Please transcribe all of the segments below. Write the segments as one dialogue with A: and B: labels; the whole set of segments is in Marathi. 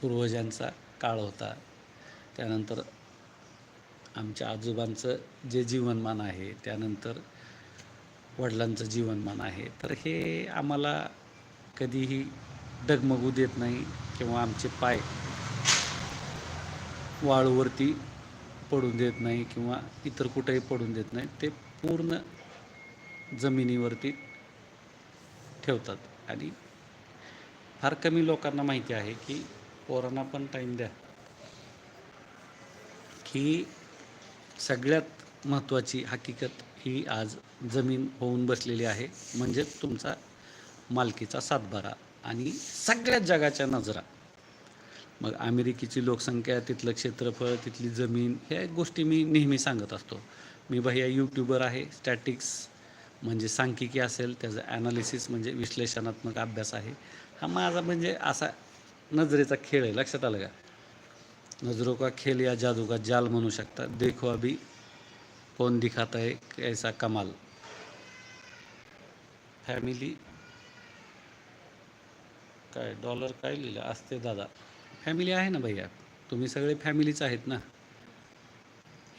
A: पूर्वजांचा काळ होता. त्यानंतर आमच्या आजोबांचं जे जीवनमान आहे त्यानंतर वडिलांचं जीवनमान आहे. तर हे आम्हाला कधीही डगमगू देत नाही किंवा आमचे पाय वाळूवरती पडून देत नाही किंवा इतर कुठेही पडून देत नाही ते पूर्ण जमिनीवरती ठेवतात. आणि फार कमी लोकांना माहिती आहे की पोरांना पण टाईम द्या. की सगळ्यात महत्त्वाची हकीकत ही आज जमीन होऊन बसलेली आहे. म्हणजे तुमचा मालकीचा सातबारा आणि सगळ्यात जगाच्या नजरा. मग अमेरिकेची लोकसंख्या तिथलं क्षेत्रफळ तिथली जमीन ह्या गोष्टी मी नेहमी सांगत असतो. मी भैया यूट्यूबर आहे स्टॅटिक्स म्हणजे सांख्यिकी असेल त्याचं ॲनालिसिस म्हणजे विश्लेषणात्मक अभ्यास आहे. हा माझा म्हणजे असा नजरेचा खेळ आहे लक्षात आलं का? नजरो का खेल या जादू का जाल म्हणू शकता. देखो अभी कोण दिखाता है कैसा कमाल. फॅमिली काय डॉलर काय लिहिलं? असते दादा. फॅमिली आहे ना भैया? तुम्ही सगळे फॅमिलीच आहेत ना?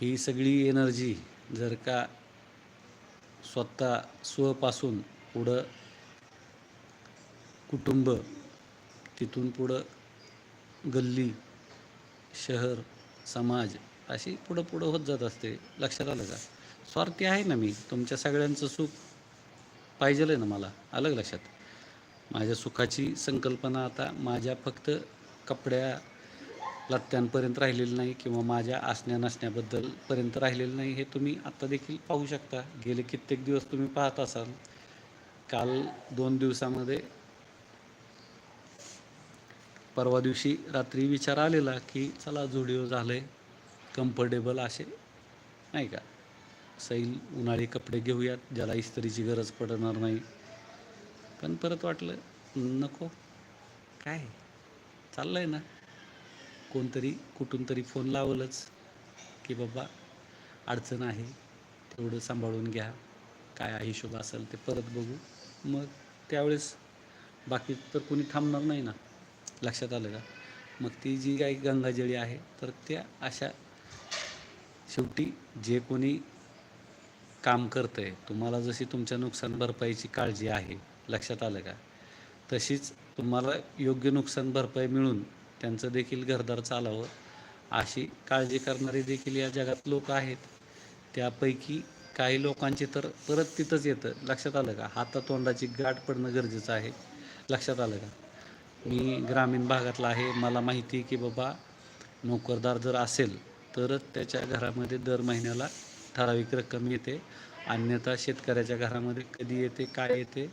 A: ही सगळी एनर्जी जर का स्वतः स्वपासून पुढं कुटुंब तिथून पुढं गल्ली शहर समाज अशी पुढं पुढं होत जात असते. लक्षात आलं का? स्वार्थी आहे ना मी. तुमच्या सगळ्यांचं सुख पाहिजेल आहे ना मला. अलग लक्षात? माझ्या सुखाची संकल्पना आता माझ्या फक्त कपड्या लत्त्यांपर्यंत राहिलेली नाही किंवा माझ्या असण्या नसण्याबद्दल पर्यंत राहिलेलं नाही हे तुम्ही आत्ता देखील पाहू शकता. गेले कित्येक दिवस तुम्ही पाहत असाल. काल दोन दिवसामध्ये परवा दिवशी रात्री विचार आलेला की चला जुडिओ झाले कम्फर्टेबल असे. नाही का? सैल उन्हाळी कपडे घेऊयात ज्याला इस्त्रीची गरज पडणार नाही. पण परत वाटलं नको. काय? चाललं आहे ना. कोणतरी कुठून तरी फोन लावलंच की बाबा अडचण आहे तेवढं सांभाळून घ्या. काय हिशोब असेल ते परत बघू. मग त्यावेळेस बाकी तर कोणी थांबणार नाही ना. लक्षात आलं का? मग ती जी काही गंगाजळी आहे तर त्या अशा शेवटी जे कोणी काम करतं आहे तुम्हाला जशी तुमच्या नुकसान भरपाईची काळजी आहे लक्षात आलं का? तशीच तुम्हाला योग्य नुकसान भरपाई मिळून त्यांचं देखील घरदार चालावं अशी काळजी करणारे देखील या जगात लोक आहेत. त्यापैकी काही लोकांचे तर परत तिथंच येतं. लक्षात आलं का? हातातोंडाची गाठ पडणं गरजेचं आहे. लक्षात आलं का? मी ग्रामीण भागातला आहे. मला माहिती आहे की बाबा नोकरदार जर असेल तरच त्याच्या घरामध्ये दर महिन्याला ठराविक रक्कम येते. अन्यथा शेतकऱ्याच्या घरामध्ये कधी येते काय येते?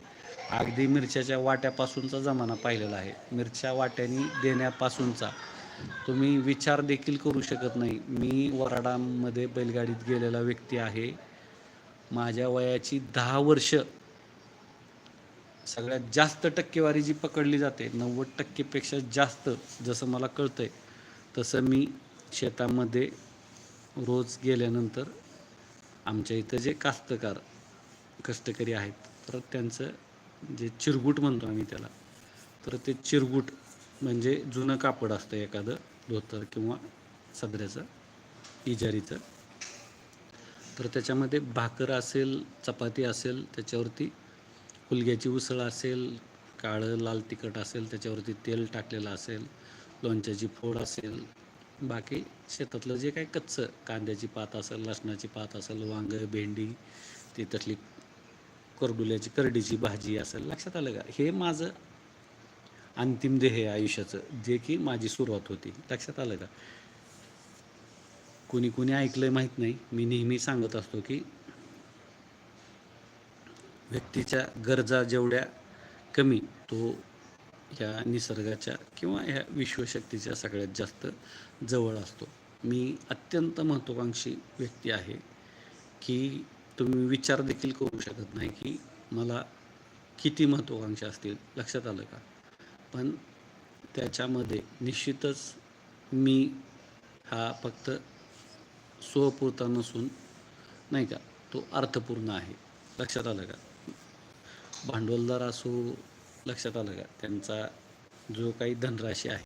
A: अगदी मिरच्याच्या वाट्यापासूनचा जमाना पाहिलेला आहे. मिरच्या वाट्यानी देण्यापासूनचा. तुम्ही विचार देखील करू शकत नाही. मी वराडामध्ये बैलगाडीत गेलेला व्यक्ती आहे. माझ्या वयाची दहा वर्ष सगळ्यात जास्त टक्केवारी जी पकडली जाते नव्वद टक्केपेक्षा जास्त जसं मला कळतंय तसं मी शेतामध्ये रोज गेल्यानंतर आमच्या इथं जे कास्तकार कष्टकरी आहेत तर त्यांचं जे चिरगुट म्हणतो आम्ही त्याला तर ते चिरगुट म्हणजे जुनं कापड असतं एखादं धोतर किंवा सदऱ्याचं इजारीचं. तर त्याच्यामध्ये भाकर असेल चपाती असेल त्याच्यावरती हुलग्याची उसळ असेल काळं लाल तिखट असेल त्याच्यावरती तेल टाकलेलं असेल लोणच्याची फोड असेल. बाकी शेतातलं जे काही कच्चं कांद्याची पात असेल लसणाची पात असेल वांगं भेंडी ती तसली करडुल्याची करडीची भाजी असेल लक्षात आलं का? हे माझं अंतिम ध्येय आयुष्याचं जे की माझी सुरुवात होती. लक्षात आलं का? कुणी कुणी ऐकलंय माहीत नाही. मी नेहमी सांगत असतो की व्यक्तीच्या गरजा जेवढ्या कमी तो या निसर्गाच्या किंवा ह्या विश्वशक्तीच्या सगळ्यात जास्त जवळ असतो. मी अत्यंत महत्त्वाकांक्षी व्यक्ती आहे की तुम्ही विचार देखील करू शकत नाही की मला किती महत्त्वाकांक्षा असतील लक्षात आलं का? पण त्याच्यामध्ये निश्चितच मी हा फक्त स्वपुरता नसून नाही का तो अर्थपूर्ण आहे. लक्षात आलं का? भांडवलदार असो लक्षात आलं का? त्यांचा जो काही धनराशी आहे.